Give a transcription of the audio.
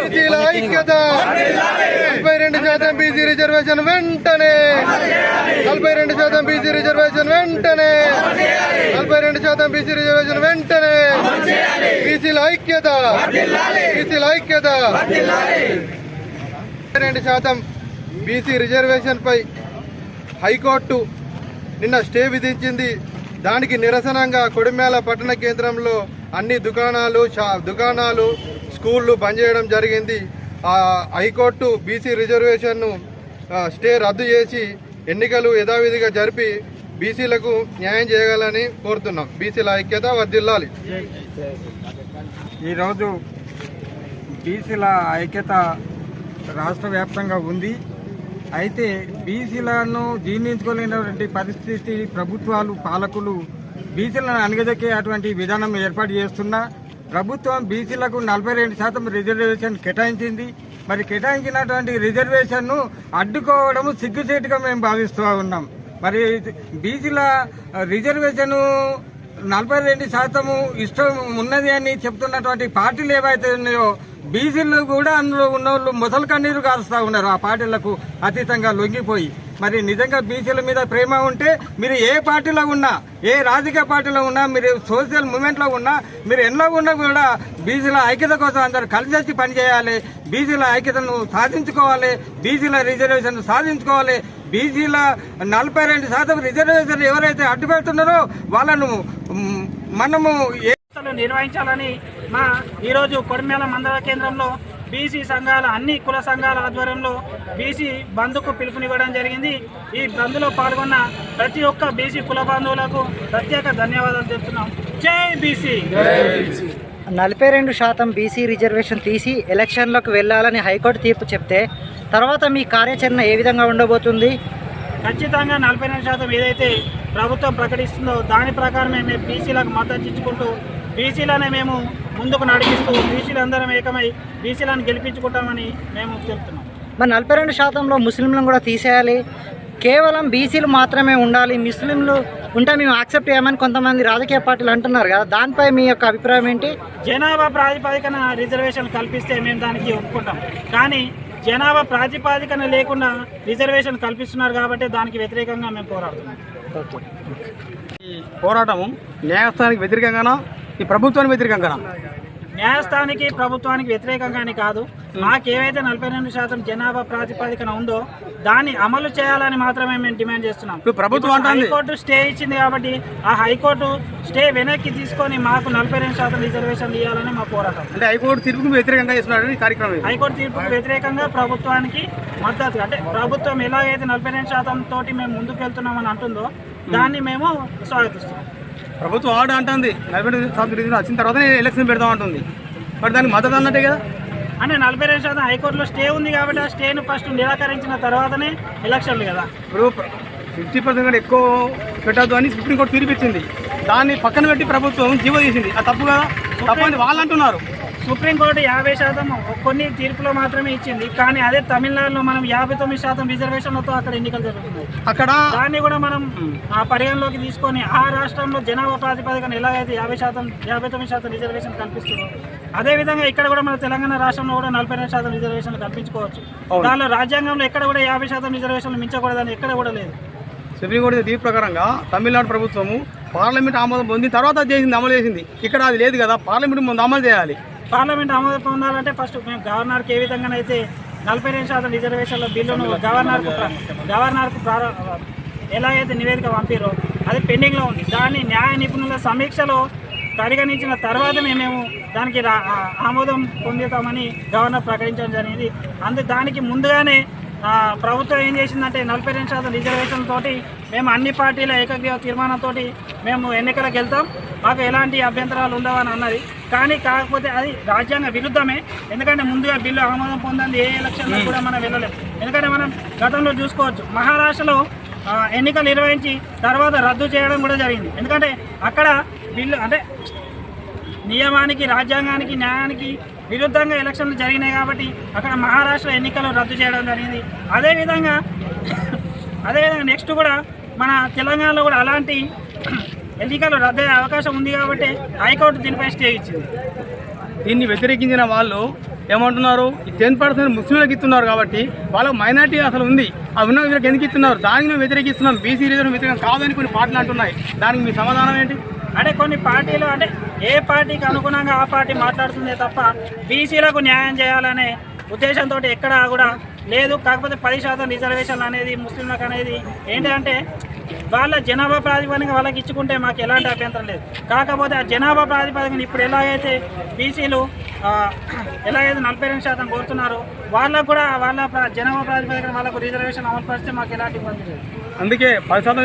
బీసీల ఐక్యత. నలభై రెండు శాతం బీసీ రిజర్వేషన్ వెంటనే. నలభై రెండు శాతం బీసీ రిజర్వేషన్ వెంటనే. నలభై రెండు శాతం బీసీ రిజర్వేషన్ వెంటనే. బీసీల ఐక్యత. బీసీల ఐక్యత. రెండు శాతం బీసీ రిజర్వేషన్ పై హైకోర్టు నిన్న స్టే విధించింది. దానికి నిరసనంగా కొడిమేళ పట్టణ కేంద్రంలో అన్ని దుకాణాలు షా- దుకాణాలు స్కూళ్ళు బంద్ చేయడం జరిగింది. ఆ హైకోర్టు బీసీ రిజర్వేషన్ను స్టే రద్దు చేసి ఎన్నికలు యథావిధిగా జరిపి బీసీలకు న్యాయం చేయగలని కోరుతున్నాం. బీసీల ఐక్యత వర్దిల్లాలి ఈరోజు బీసీల ఐక్యత రాష్ట్ర వ్యాప్తంగా ఉంది. అయితే బీసీలను జీర్ణించుకోలేనటువంటి పరిస్థితి ప్రభుత్వాలు పాలకులు బీసీలను అణగదొక్కే అటువంటి విధానం ఏర్పాటు చేస్తున్నా ప్రభుత్వం బీసీలకు నలభై రెండు శాతం రిజర్వేషన్ కేటాయించింది. మరి కేటాయించినటువంటి రిజర్వేషన్ను అడ్డుకోవడం సిగ్గుచేటుగా మేము భావిస్తూ ఉన్నాం. మరి బీసీల రిజర్వేషన్ నలభై రెండు శాతము ఇష్టం ఉన్నది అని చెప్తున్నటువంటి పార్టీలు ఏవైతే ఉన్నాయో బీసీలు కూడా అందులో ఉన్న వాళ్ళు మొదలు కన్నీరు కారుస్తూ ఉన్నారు. ఆ పార్టీలకు అతీతంగా లొంగిపోయి మరి నిజంగా బీసీల మీద ప్రేమ ఉంటే మీరు ఏ పార్టీలో ఉన్నా ఏ రాజకీయ పార్టీలో ఉన్నా మీరు సోషల్ మూమెంట్లో ఉన్నా మీరు ఎన్నో ఉన్నా కూడా బీసీల ఐక్యత కోసం అందరు కలిసి వచ్చి పనిచేయాలి. బీసీల ఐక్యతను సాధించుకోవాలి. బీసీల రిజర్వేషన్ సాధించుకోవాలి. బీసీల నలభై రెండు శాతం రిజర్వేషన్ ఎవరైతే అడ్డుపెడుతున్నారో వాళ్ళను మనము ఏ నిర్వహించాలని మా ఈరోజు కొడిమేల మండల కేంద్రంలో బీసీ సంఘాల అన్ని కుల సంఘాల ఆధ్వర్యంలో బీసీ బంధుకు పిలుపునివ్వడం జరిగింది. ఈ బంధులో పాల్గొన్న ప్రతి ఒక్క బీసీ కుల బంధువులకు ప్రత్యేక ధన్యవాదాలు చెప్తున్నాం. జై బీసీ! నలభై రెండు శాతం బీసీ రిజర్వేషన్ తీసి ఎలక్షన్లకు వెళ్ళాలని హైకోర్టు తీర్పు చెప్తే తర్వాత మీ కార్యాచరణ ఏ విధంగా ఉండబోతుంది? ఖచ్చితంగా నలభై రెండు శాతం ఏదైతే ప్రభుత్వం ప్రకటిస్తుందో దాని ప్రకారమే మేము బీసీలకు మద్దతు ఇచ్చుకుంటూ బీసీలనే మేము ముందుకు నడిపిస్తూ బీసీలందరం ఏకమై బీసీలను గెలిపించుకుంటామని మేము చెప్తున్నాం. మరి నలభై రెండు శాతంలో ముస్లింలను కూడా తీసేయాలి. కేవలం బీసీలు మాత్రమే ఉండాలి. ముస్లింలు ఉంటే మేము యాక్సెప్ట్ చేయమని కొంతమంది రాజకీయ పార్టీలు అంటున్నారు కదా దానిపై మీ యొక్క అభిప్రాయం ఏంటి? జనాభా ప్రాతిపదికన రిజర్వేషన్ కల్పిస్తే మేము దానికి ఒప్పుకుంటాం. కానీ జనాభా ప్రాతిపాదికన లేకుండా రిజర్వేషన్ కల్పిస్తున్నారు కాబట్టి దానికి వ్యతిరేకంగా మేము పోరాడుతున్నాం. ఈ పోరాటము న్యాయస్థానానికి వ్యతిరేకంగానా? ఈ ప్రభుత్వానికి వ్యతిరేకంగానా? న్యాయస్థానికి ప్రభుత్వానికి వ్యతిరేకంగానే కాదు మాకేవైతే నలభై రెండు శాతం జనాభా ప్రాతిపదికన ఉందో దాన్ని అమలు చేయాలని మాత్రమే మేము డిమాండ్ చేస్తున్నాం ప్రభుత్వం. హైకోర్టు స్టే ఇచ్చింది కాబట్టి ఆ హైకోర్టు స్టే వెనక్కి తీసుకొని మాకు నలభై రెండు శాతం రిజర్వేషన్ ఇవ్వాలని మా పోరాటం అంటే హైకోర్టు తీర్పుకు వ్యతిరేకంగా కార్యక్రమం. హైకోర్టు తీర్పుకు వ్యతిరేకంగా ప్రభుత్వానికి మద్దతు అంటే ప్రభుత్వం ఎలాగైతే నలభై రెండు శాతం తోటి మేము ముందుకు వెళ్తున్నామని అంటుందో దాన్ని మేము స్వాగతిస్తున్నాం ప్రభుత్వం ఆర్డర్ అంటుంది నలభై రెండు శాతం రిజర్వేషన్ వచ్చిన తర్వాత ఎలక్షన్ పెడదాం అంటుంది మరి దానికి మద్దతు అన్నట్టే కదా? అంటే నలభై రెండు శాతం హైకోర్టులో స్టే ఉంది కాబట్టి ఆ స్టేను ఫస్ట్ నిరాకరించిన తర్వాతనే ఎలక్షన్లు కదా. ఇప్పుడు ఫిఫ్టీ పర్సెంట్ కంటే ఎక్కువ పెట్టద్దు అని సుప్రీంకోర్టు తీర్పు ఇచ్చింది దాన్ని పక్కన పెట్టి ప్రభుత్వం జీవో తీసింది. అది తప్పు కదా? తప్పు అని వాళ్ళు అంటున్నారు సుప్రీంకోర్టు యాభై శాతం కొన్ని తీర్పులో మాత్రమే ఇచ్చింది. కానీ అదే తమిళనాడులో మనం యాభై తొమ్మిది శాతం రిజర్వేషన్లతో అక్కడ ఎన్నికలు జరుగుతున్నాయి. అక్కడ దాన్ని కూడా మనం ఆ పరిగణలోకి తీసుకొని ఆ రాష్ట్రంలో జనాభా ప్రాతిపదికన ఎలాగైతే యాభై శాతం యాభై తొమ్మిది శాతం రిజర్వేషన్ కల్పిస్తుందో అదేవిధంగా ఇక్కడ కూడా మన తెలంగాణ రాష్ట్రంలో కూడా నలభై రెండు శాతం రిజర్వేషన్లు కల్పించుకోవచ్చు. దానిలో రాజ్యాంగంలో ఎక్కడ కూడా యాభై శాతం రిజర్వేషన్లు మించకూడదని ఎక్కడ కూడా లేదు. సుప్రీంకోర్టు తీర్పు ప్రకారంగా తమిళనాడు ప్రభుత్వము పార్లమెంట్ ఆమోదం పొందిన తర్వాత చేసింది అమలు చేసింది. ఇక్కడ అది లేదు కదా పార్లమెంట్ ముందు అమలు చేయాలి. పార్లమెంట్ ఆమోదం పొందాలంటే ఫస్ట్ మేము గవర్నర్కి ఏ విధంగానైతే నలభై రెండు శాతం రిజర్వేషన్ల బిల్లును గవర్నర్కు గవర్నర్కు ప్రార- ఎలాగైతే నివేదిక పంపారో అది పెండింగ్లో ఉంది. దాన్ని న్యాయ నిపుణుల సమీక్షలో పరిగణించిన తర్వాతనే మేము దానికి ఆమోదం పొందుతామని గవర్నర్ ప్రకటించడం జరిగింది. అందు దానికి ముందుగానే ప్రభుత్వం ఏం చేసిందంటే నలభై రెండు శాతం రిజర్వేషన్ తోటి మేము అన్ని పార్టీల ఏకగ్రీవ తీర్మానంతో మేము ఎన్నికలకు వెళ్తాం. మాకు ఎలాంటి అభ్యంతరాలు ఉండవని అన్నది కానీ కాకపోతే అది రాజ్యాంగ విరుద్ధమే. ఎందుకంటే ముందుగా బిల్లు ఆమోదం పొందంది ఏ ఎలక్షన్లో కూడా మనం వెళ్ళలేము ఎందుకంటే మనం గతంలో చూసుకోవచ్చు. మహారాష్ట్రలో ఎన్నికలు నిర్వహించి తర్వాత రద్దు చేయడం కూడా జరిగింది. ఎందుకంటే అక్కడ బిల్లు అంటే నియమానికి రాజ్యాంగానికి న్యాయానికి విరుద్ధంగా ఎలక్షన్లు జరిగినాయి కాబట్టి అక్కడ మహారాష్ట్ర ఎన్నికలు రద్దు చేయడం జరిగింది. అదేవిధంగా అదేవిధంగా నెక్స్ట్ కూడా మన తెలంగాణలో కూడా అలాంటి ఎన్నికలు రద్దు అయ్యే అవకాశం ఉంది కాబట్టి హైకోర్టు దీనిపై స్టే ఇచ్చింది. దీన్ని వ్యతిరేకించిన వాళ్ళు ఏమంటున్నారు? టెన్ పర్సెంట్ ముస్లింలకు ఇస్తున్నారు కాబట్టి వాళ్ళకి మైనార్టీ అసలు ఉంది. ఆ ఉన్న వీళ్ళకి ఎందుకు ఇస్తున్నారు? దానికి మేము వ్యతిరేకిస్తున్నాం. బీసీ రిజర్వ్ వ్యతిరేకం కాదని కొన్ని పార్టీలు అంటున్నాయి. దానికి మీ సమాధానం ఏంటి? అంటే కొన్ని పార్టీలు అంటే ఏ పార్టీకి అనుగుణంగా ఆ పార్టీ మాట్లాడుతుందే తప్ప బీసీలకు న్యాయం చేయాలనే ఉద్దేశంతో ఎక్కడ కూడా లేదు కాకపోతే పది శాతం రిజర్వేషన్లు అనేది ముస్లింలకు అనేది ఏంటంటే వాళ్ళ జనాభా ప్రాతిపదిక వాళ్ళకి ఇచ్చుకుంటే మాకు ఎలాంటి అభ్యంతరం లేదు. కాకపోతే ఆ జనాభా ప్రాతిపదికన ఇప్పుడు ఎలాగైతే బీసీలు ఎలాగైతే నలభై రెండు శాతం కోరుతున్నారు వాళ్ళకు కూడా వాళ్ళ ప్ర- జనాభా ప్రాతిపదికన వాళ్ళకు రిజర్వేషన్ అమలు పరిస్తే మాకు ఎలాంటి ఇబ్బంది లేదు. అందుకే పది శాతం